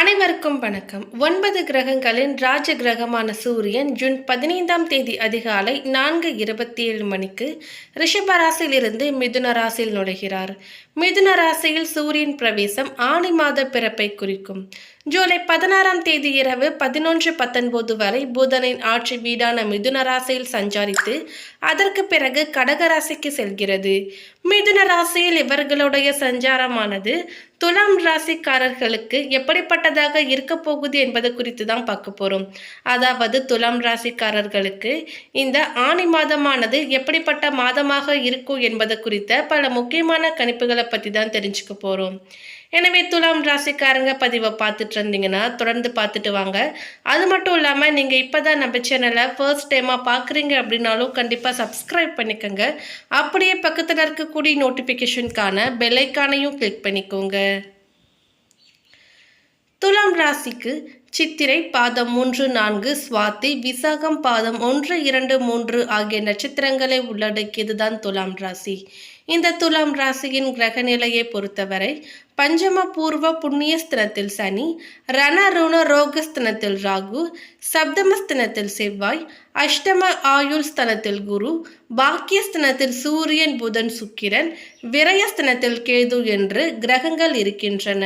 அனைவருக்கும் வணக்கம். ஒன்பது கிரகங்களின் ராஜ கிரகமான சூரியன் ஜூன் பதினைந்தாம் தேதி அதிகாலை நான்கு இருபத்தி ஏழு மணிக்கு ரிஷபராசியிலிருந்து மிதுன ராசியில் நுழைகிறார். மிதுன ராசியில் சூரியன் பிரவேசம் ஆணி மாத பிறப்பை குறிக்கும். ஜூலை பதினாறாம் தேதி இரவு பதினொன்று பத்தொன்பது வரை புதனின் ஆட்சி வீடான மிதுன ராசியில் சஞ்சாரித்து அதற்கு பிறகு கடக ராசிக்கு செல்கிறது. மிதுன ராசியில் இவர்களுடைய சஞ்சாரமானது துலாம் ராசிக்காரர்களுக்கு எப்படிப்பட்டதாக இருக்க போகுது என்பது குறித்து தான் பார்க்க போகிறோம் அதாவது துலாம் ராசிக்காரர்களுக்கு இந்த ஆணி மாதமானது எப்படிப்பட்ட மாதமாக இருக்கும் என்பது குறித்த பல முக்கியமான கணிப்புகளை பற்றி தான் தெரிஞ்சுக்க போகிறோம் எனவே துலாம் ராசிக்காரங்க பதிவை பார்த்துட்டு இருந்தீங்கன்னா தொடர்ந்து பார்த்துட்டு வாங்க. அது மட்டும் இல்லாமல் நீங்கள் இப்போ தான் நம்ம சேனலை ஃபர்ஸ்ட் டைமாக பார்க்குறீங்க அப்படின்னாலும் கண்டிப்பாக சப்ஸ்கிரைப் பண்ணிக்கோங்க. அப்படியே பக்கத்தில் இருக்கக்கூடிய நோட்டிஃபிகேஷனுக்கான பெல்லைக்கானையும் கிளிக் பண்ணிக்கோங்க. துலாம் ராசிக்கு சித்திரை பாதம் மூன்று நான்கு சுவாத்தி விசாகம் பாதம் ஒன்று இரண்டு மூன்று ஆகிய நட்சத்திரங்களை உள்ளடக்கியதுதான் துலாம் ராசி. இந்த துலாம் ராசியின் கிரக நிலையை பொறுத்தவரை பஞ்சம பூர்வ புண்ணியஸ்தனத்தில் சனி ரணருண ரோகஸ்தனத்தில் ராகு சப்தமஸ்தனத்தில் செவ்வாய் அஷ்டம ஆயுள் ஸ்தனத்தில் குரு பாக்கியஸ்தனத்தில் சூரியன் புதன் சுக்கிரன் விரயஸ்தனத்தில் கேது என்று கிரகங்கள் இருக்கின்றன.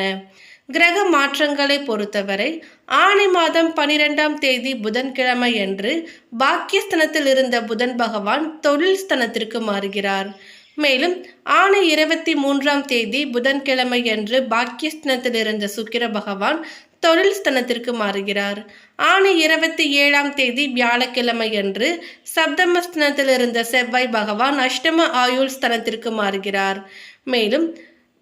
கிரக மாற்றங்களை பொறுத்தவரை ஆணி மாதம் பனிரெண்டாம் தேதி புதன்கிழமை என்று பாக்கியஸ்தனத்தில் இருந்த புதன் பகவான் தொழில் ஸ்தனத்திற்கு மாறுகிறார். மேலும் ஆணை இருபத்தி மூன்றாம் தேதி புதன்கிழமை அன்று பாக்கியஸ்தனத்தில் இருந்த சுக்கிர பகவான் தொழில் ஸ்தனத்திற்கு மாறுகிறார். ஆணி இருபத்தி ஏழாம் தேதி வியாழக்கிழமை அன்று சப்தமஸ்தனத்தில் இருந்த செவ்வாய் பகவான் அஷ்டம ஆயுள் ஸ்தனத்திற்கு மாறுகிறார். மேலும்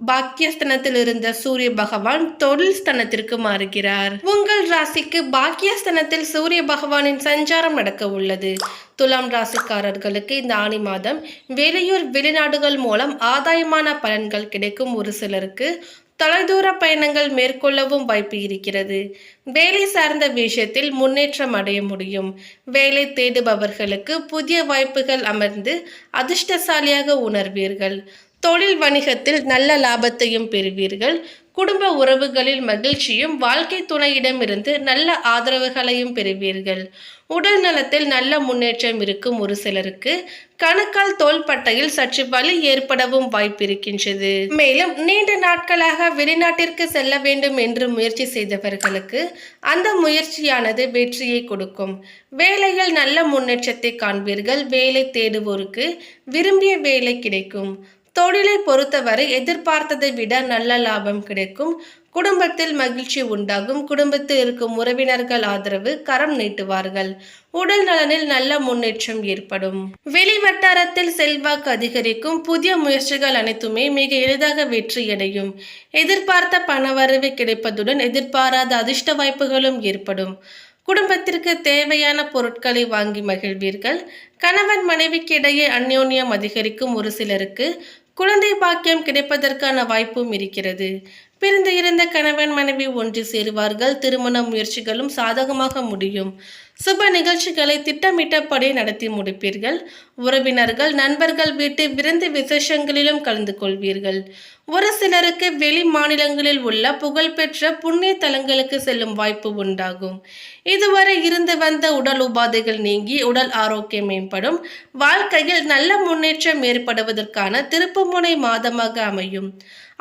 பாக்கியஸ்தனத்தில் இருந்த சூரிய பகவான் தொழில் ஸ்தனத்திற்கு மாறுகிறார். உங்கள் ராசிக்கு பாக்கியஸ்தனத்தில் சூரிய பகவானின் சஞ்சாரம் நடக்க உள்ளது. துலாம் ராசிக்காரர்களுக்கு இந்த ஆணி மாதம் வெளியூர் வெளிநாடுகள் மூலம் ஆதாயமான பலன்கள் கிடைக்கும் ஒரு சிலருக்கு தொலைதூர பயணங்கள் மேற்கொள்ளவும் வாய்ப்பு இருக்கிறது. வேலை சார்ந்த விஷயத்தில் முன்னேற்றம் அடைய முடியும். வேலை தேடுபவர்களுக்கு புதிய வாய்ப்புகள் அமர்ந்து அதிர்ஷ்டசாலியாக உணர்வீர்கள். தொழில் வணிகத்தில் நல்ல லாபத்தையும் பெறுவீர்கள். குடும்ப உறவுகளில் மகிழ்ச்சியும் வாழ்க்கை துணையிடமிருந்து நல்ல ஆதரவுகளையும் பெறுவீர்கள். உடல் நலத்தில் நல்ல முன்னேற்றம் இருக்கும் ஒரு சிலருக்கு கணுக்கால் தோள்பட்டையில் சற்று வலி ஏற்படவும் வாய்ப்பிருக்கின்றது. மேலும் நீண்ட நாட்களாக வெளிநாட்டிற்கு செல்ல வேண்டும் என்று முயற்சி செய்தவர்களுக்கு அந்த முயற்சியானது வெற்றியை கொடுக்கும். வேலையில் நல்ல முன்னேற்றத்தை காண்பீர்கள். வேலை தேடுவோருக்கு விரும்பிய வேலை கிடைக்கும். தொழிலை பொறுத்தவரை எதிர்பார்த்ததை விட நல்ல லாபம் கிடைக்கும். குடும்பத்தில் மகிழ்ச்சி உண்டாகும். குடும்பத்தில் இருக்கும் உறவினர்கள் ஆதரவு கரம் நீட்டுவார்கள். உடல் நலனில் நல்ல முன்னேற்றம் ஏற்படும். வெளி வட்டாரத்தில் செல்வாக்கு அதிகரிக்கும். புதிய முயற்சிகள் அனைத்துமே மிக எளிதாக வெற்றியடையும். எதிர்பார்த்த பணவரவு கிடைப்பதுடன் எதிர்பாராத அதிர்ஷ்ட வாய்ப்புகளும் ஏற்படும். குடும்பத்திற்கு தேவையான பொருட்களை வாங்கி மகிழ்வீர்கள். கணவன் மனைவிக்கு இடையே அந்யோன்யம் அதிகரிக்கும் ஒரு சிலருக்கு. குழந்தை பாக்கியம் கிடைப்பதற்கான வாய்ப்பும் இருக்கிறது. பிரிந்து இருந்த கணவன் மனைவி ஒன்று சேருவார்கள். திருமண முயற்சிகளும் சாதகமாக முடியும். சுப நிகழ்ச்சிகளை திட்டமிட்டபடி நடத்தி முடிப்பீர்கள். உறவினர்கள் நண்பர்கள் வீட்டு விருந்து விசேஷங்களிலும் கலந்து கொள்வீர்கள். ஒரு சிலருக்கு வெளி மாநிலங்களில் உள்ள புகழ்பெற்ற புண்ணிய தலங்களுக்கு செல்லும் வாய்ப்பு உண்டாகும். இதுவரை இருந்து வந்த உடல் உபாதைகள் நீங்கி உடல் ஆரோக்கியம் மேம்படும். வாழ்க்கையில் நல்ல முன்னேற்றம் ஏற்படுவதற்கான திருப்புமுனை மாதமாக அமையும்.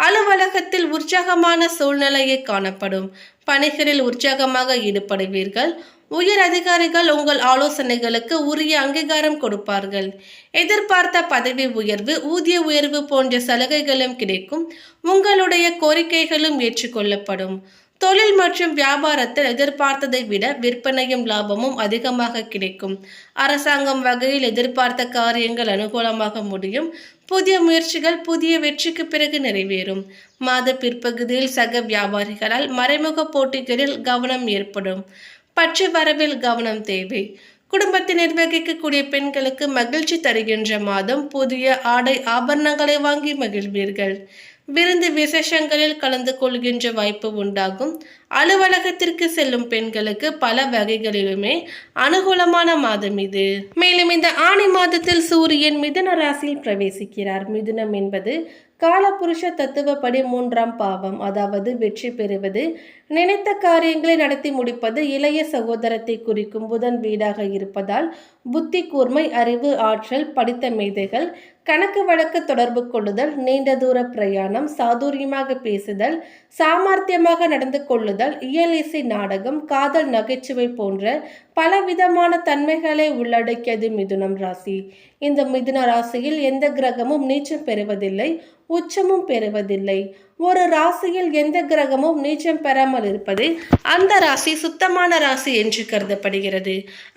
அலுவலகத்தில் உற்சாகமான சூழ்நிலையை காணப்படும். பணிகளில் உற்சாகமாக ஈடுபடுவீர்கள். உயர் அதிகாரிகள் உங்கள் ஆலோசனைகளுக்கு உரிய அங்கீகாரம் கொடுப்பார்கள். எதிர்பார்த்த பதவி உயர்வு ஊதிய உயர்வு போன்ற சலுகைகளும் கிடைக்கும். உங்களுடைய கோரிக்கைகளும் ஏற்றுக்கொள்ளப்படும். தொழில் மற்றும் வியாபாரத்தில் எதிர்பார்த்ததை விட விற்பனையும் லாபமும் அதிகமாக கிடைக்கும். அரசாங்கம் வகையில் எதிர்பார்த்த காரியங்கள் அனுகூலமாக முடியும். புதிய முயற்சிகள் புதிய வெற்றிக்கு பிறகு நிறைவேறும். மாத பிற்பகுதியில் சக வியாபாரிகளால் மறைமுக போட்டிகளில் கவனம் ஏற்படும். பற்று வரவில் கவனம் தேவை. குடும்பத்தை நிர்வகிக்கக்கூடிய பெண்களுக்கு மகிழ்ச்சி தருகின்ற மாதம் புதிய ஆடை ஆபரணங்களை வாங்கி மகிழ்வீர்கள். விருந்து விசேஷங்களில் கலந்து கொள்கின்ற வாய்ப்பு உண்டாகும். அலுவலகத்திற்கு செல்லும் பெண்களுக்கு பல வகைகளிலுமே அனுகூலமான மாதம் இது. மேலும் இந்த ஆணி மாதத்தில் சூரியன் மிதுன ராசியில் பிரவேசிக்கிறார். மிதுனம் என்பது காலபுருஷ தத்துவப்படி மூன்றாம் பாவம் அதாவது வெற்றி பெறுவது. நினைத்த காரியங்களை நடத்தி முடிப்பது இளைய சகோதரத்தை குறிக்கும் புதன் வீடாக இருப்பதால் புத்தி கூர்மை அறிவு ஆற்றல் படித்த மேதைகள் கணக்கு வழக்கு தொடர்பு கொள்ளுதல் நீண்ட தூர பிரயாணம் சாதுரியமாக பேசுதல் சாமர்த்தியமாக நடந்து கொள்ளுதல் இயலிசை நாடகம் காதல் நகைச்சுவை போன்ற பலவிதமான தன்மைகளை உள்ளடக்கியது மிதுனம் ராசி. இந்த மிதுன ராசியில் எந்த கிரகமும் நீச்சம் பெறுவதில்லை உச்சமும் பெறுவதில்லை. ஒரு ராசியில் எந்த கிரகமும் நீச்சம் பெறாமல் இருப்பது அந்த ராசி சுத்தமான ராசி என்று கருதப்படுகிறது.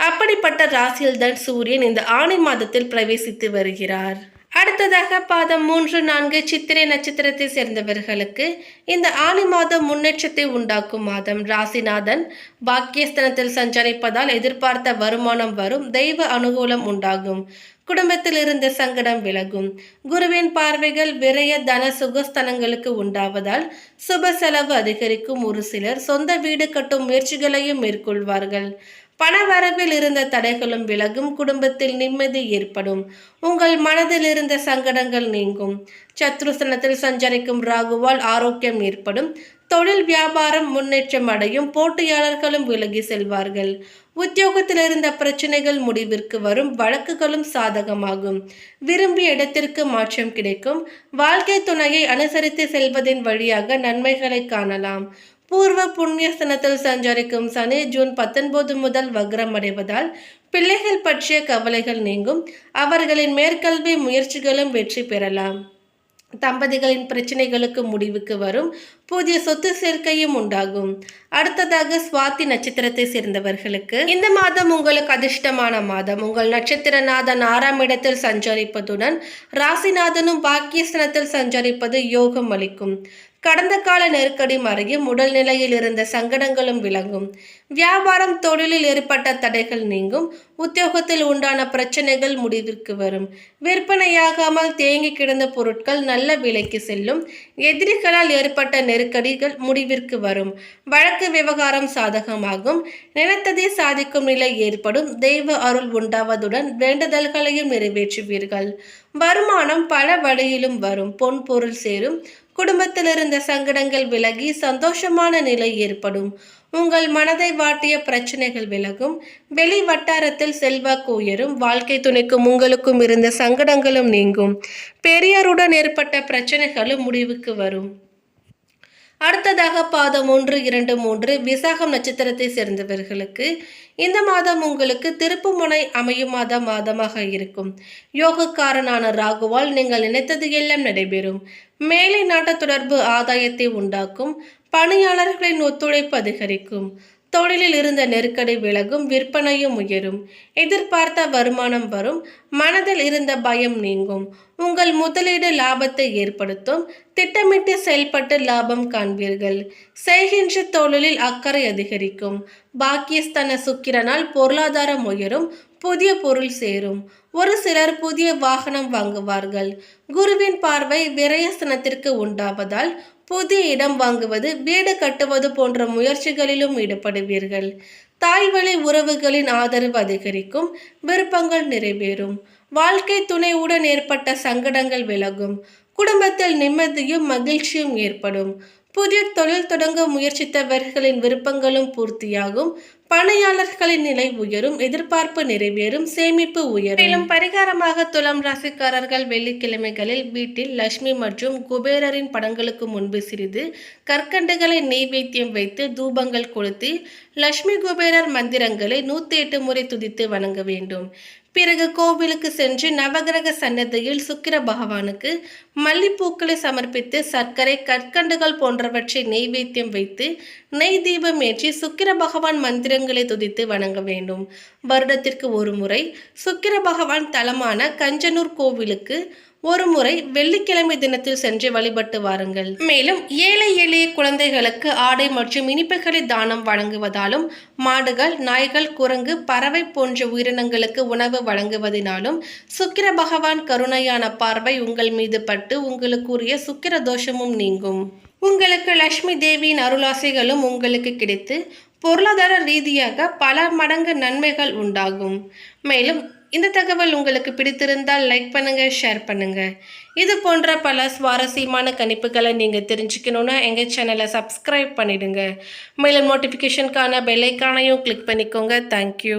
அப்படிப்பட்ட ராசியில்தான் சூரியன் இந்த ஆணி மாதத்தில் பிரவேசித்து வருகிறார். அடுத்ததாக பாதம் மூன்று நான்கு சித்திரை நட்சத்திரத்தை சேர்ந்தவர்களுக்கு இந்த ஆணி மாதம் முன்னேற்றத்தை உண்டாக்கும் மாதம். ராசிநாதன் பாக்கியஸ்தனத்தில் சஞ்சரிப்பதால் எதிர்பார்த்த வருமானம் வரும் தெய்வ அனுகூலம் உண்டாகும். குடும்பத்தில் இருந்த சங்கடம் விலகும். குருவின் பார்வைகள் விரைய தன சுகஸ்தனங்களுக்கு உண்டாவதால் சுப செலவு அதிகரிக்கும் ஒரு சிலர் சொந்த வீடு கட்டும் முயற்சிகளையும் மேற்கொள்வார்கள். பண வரவில் இருந்த தடைகளும் விலகும் குடும்பத்தில் நிம்மதி ஏற்படும். உங்கள் மனதில் இருந்த சங்கடங்கள் நீங்கும். சத்ருசனத்தில் சஞ்சரிக்கும் ராகுவால் ஆரோக்கியம் ஏற்படும். தொழில் வியாபாரம் முன்னேற்றம் அடையும் போட்டியாளர்களும் விலகி செல்வார்கள். உத்தியோகத்தில் இருந்த பிரச்சனைகள் முடிவிற்கு வரும் வழக்குகளும் சாதகமாகும். விரும்பிய இடத்திற்கு மாற்றம் கிடைக்கும். வாழ்க்கை துணையை அனுசரித்து செல்வதன் வழியாக நன்மைகளை காணலாம். பூர்வ புண்ணியஸ்தனத்தில் சஞ்சரிக்கும் சனி ஜூன் பத்தொன்பது முதல் வக்ரம் அடைவதால் பிள்ளைகள் பற்றிய கவலைகள் நீங்கும். அவர்களின் மேற்கல்வி முயற்சிகளும் வெற்றி பெறலாம். தம்பதிகளின் பிரச்சனைகளுக்கு முடிவுக்கு வரும். புதிய சொத்து சேர்க்கையும் உண்டாகும். அடுத்ததாக சுவாதி நட்சத்திரத்தை சேர்ந்தவர்களுக்கு. இந்த மாதம் உங்களுக்கு அதிர்ஷ்டமான மாதம். உங்கள் நட்சத்திரநாதன் ஆறாம் இடத்தில் சஞ்சரிப்பதுடன் ராசிநாதனும் பாக்கியஸ்தனத்தில் சஞ்சரிப்பது யோகம் அளிக்கும். கடந்த கால நெருக்கடி மறையும் உடல் நிலையில் இருந்த சங்கடங்களும் விளங்கும். வியாபாரம் தொழிலில் ஏற்பட்ட தடைகள் நீங்கும். உத்தியோகத்தில் உண்டான பிரச்சனைகள் முடிவிற்கு வரும். விற்பனையாகாமல் தேங்கி கிடந்த பொருட்கள் நல்ல விலைக்கு செல்லும். எதிரிகளால் ஏற்பட்ட நெருக்கடிகள் முடிவிற்கு வரும். வழக்கு விவகாரம் சாதகமாகும். நினைத்ததை சாதிக்கும் நிலை ஏற்படும். தெய்வ அருள் உண்டாவதுடன் வேண்டுதல்களையும் நிறைவேற்றுவீர்கள். வருமானம் பல வழியிலும் வரும். பொன் பொருள் சேரும். குடும்பத்தில் இருந்த சங்கடங்கள் விலகி சந்தோஷமான நிலை ஏற்படும். உங்கள் மனதை வாட்டிய பிரச்சனைகள் விலகும். வெளி வட்டாரத்தில் செல்வாக்கு உயரும். வாழ்க்கை துணைக்கும் உங்களுக்கும் இருந்த சங்கடங்களும் நீங்கும். பெரியாருடன் ஏற்பட்ட பிரச்சனைகளும் முடிவுக்கு வரும். அடுத்ததாக பாதம் ஒன்று இரண்டு மூன்று விசாகம் நட்சத்திரத்தை சேர்ந்தவர்களுக்கு இந்த மாதம் உங்களுக்கு திருப்புமுனை அமையும் மாத மாதமாக இருக்கும். யோகக்காரனான ராகுவால் நீங்கள் நினைத்தது எல்லாம் நடைபெறும். மேலை நாட்டு தொடர்பு ஆதாயத்தை உண்டாக்கும். பணியாளர்களின் ஒத்துழைப்பு அதிகரிக்கும். தொழிலில் இருந்த நெருக்கடி விலகும் விற்பனையும் உயரும். எதிர்பார்த்த வருமானம் வரும். மனதில் இருந்த பயம் நீங்கும். உங்கள் முதலீடு லாபத்தை ஏற்படுத்தும். திட்டமிட்டு செயல்பட்டு லாபம் காண்பீர்கள். செய்கின்ற தொழிலில் அக்கறை அதிகரிக்கும். பாக்கியஸ்தான சுக்கிரனால் பொருளாதாரம் உயரும். புதிய பொருள் சேரும். ஒரு சிலர் புதிய வாகனம் வாங்குவார்கள். குருவின் பார்வை விரயஸ்தனத்திற்கு உண்டாவதால் புதிய இடம் வாங்குவது வீடு கட்டுவது போன்ற முயற்சிகளிலும் ஈடுபடுவீர்கள். தாய்வழி உறவுகளின் ஆதரவு அதிகரிக்கும் விருப்பங்கள் நிறைவேறும். வாழ்க்கை துணையுடன் ஏற்பட்ட சங்கடங்கள் விலகும். குடும்பத்தில் நிம்மதியும் மகிழ்ச்சியும் ஏற்படும். புதிய தொழில் தொடங்க முயற்சித்தவர்களின் விருப்பங்களும் பூர்த்தியாகும். பணியாளர்களின் நிலை உயரும் எதிர்பார்ப்பு நிறைவேறும் சேமிப்பு உயரும். மேலும் பரிகாரமாக துலாம் ராசிக்காரர்கள் வெள்ளிக்கிழமைகளில் வீட்டில் லட்சுமி மற்றும் குபேரரின் படங்களுக்கு முன்பு சிறிது கற்கண்டுகளை நெய்வேத்தியம் வைத்து தூபங்கள் கொளுத்தி லட்சுமி குபேரர் மந்திரங்களை நூத்தி எட்டு முறை துதித்து வணங்க வேண்டும். பிறகு கோவிலுக்கு சென்று நவகிரக சன்னதியில் சுக்கிர பகவானுக்கு மல்லிப்பூக்களை சமர்ப்பித்து சர்க்கரை கற்கண்டுகள் போன்றவற்றை நெய்வேத்தியம் வைத்து நெய் தீபம் ஏற்றி சுக்கிர பகவான் மந்திரங்களை துதித்து வணங்க வேண்டும். வருடத்திற்கு ஒரு முறை சுக்கிர பகவான் தலமான கஞ்சனூர் கோவிலுக்கு ஒரு முறை வெள்ளிக்கிழமை தினத்தில் சென்று வழிபட்டு வாருங்கள். மேலும் ஏழை எளிய குழந்தைகளுக்கு ஆடை மற்றும் இனிப்புகளை தானம் வழங்குவதாலும் மாடுகள் நாய்கள் குரங்கு பறவை போன்ற உயிரினங்களுக்கு உணவு வழங்குவதினாலும் சுக்கிர பகவான் கருணையான பார்வை உங்கள் மீது பட்டு உங்களுக்குரிய சுக்கிர தோஷமும் நீங்கும். உங்களுக்கு லட்சுமி தேவியின் அருளாசைகளும் உங்களுக்கு கிடைத்து பொருளாதார ரீதியாக பல மடங்கு நன்மைகள் உண்டாகும். மேலும் இந்த தகவல் உங்களுக்கு பிடித்திருந்தால் லைக் பண்ணுங்க ஷேர் பண்ணுங்க. இது போன்ற பல சுவாரஸ்யமான கணிப்புகளை நீங்க தெரிஞ்சுக்கணும்னா எங்க சேனலை சப்ஸ்கிரைப் பண்ணிடுங்க. மேலும் நோட்டிஃபிகேஷனுக்கான பெல்லைக்கானையும் கிளிக் பண்ணிக்கோங்க. தேங்க்யூ